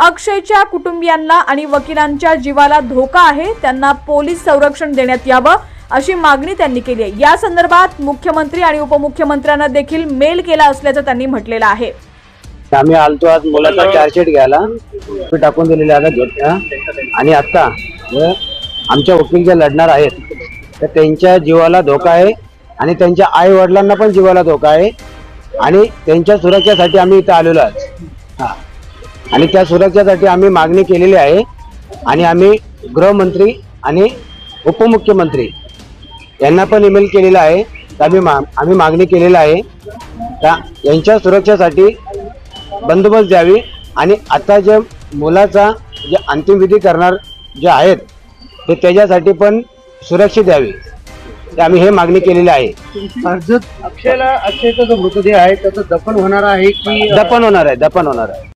अक्षयच्या कुटुंबियांना आणि वकिलांच्या जीवाला धोका आहे त्यांना पोलीस संरक्षण देण्यात यावं अशी मागणी त्यांनी केली आहे. या संदर्भात मुख्यमंत्री आणि उपमुख्यमंत्र्यांना देखील मेल केला असल्याचं त्यांनी म्हटलेलं आहे. आम्ही आलतो आज मुलाचा चार्जशीट घ्यायला. ते टाकून दिलेले आता घेतल्या आणि आता आमच्या वकील जे लढणार आहेत तर त्यांच्या जीवाला धोका आहे आणि त्यांच्या आई वडिलांना पण जीवाला धोका आहे. आणि त्यांच्या सुरक्षेसाठी आम्ही इथं आलेलो आहे हा. आणि त्या सुरक्षेसाठी आम्ही मागणी केलेली आहे. आणि आम्ही गृहमंत्री आणि उपमुख्यमंत्री यांना पण ईमेल केलेला आहे. तर आम्ही मा आम्ही मागणी केलेला आहे. का यांच्या सुरक्षेसाठी बंदोबस्त द्यावी आणि आता जे मुलाचा जे अंतिम विधी करणार जे आहेत ते त्याच्यासाठी पण सुरक्षित द्यावी. आम्ही हे मागणी केलेली आहे. कर्जत अक्षयला अक्षयचा जो मृतदेह आहे त्याचं दफन होणार आहे की दफन होणार आहे दफन होणार आहे.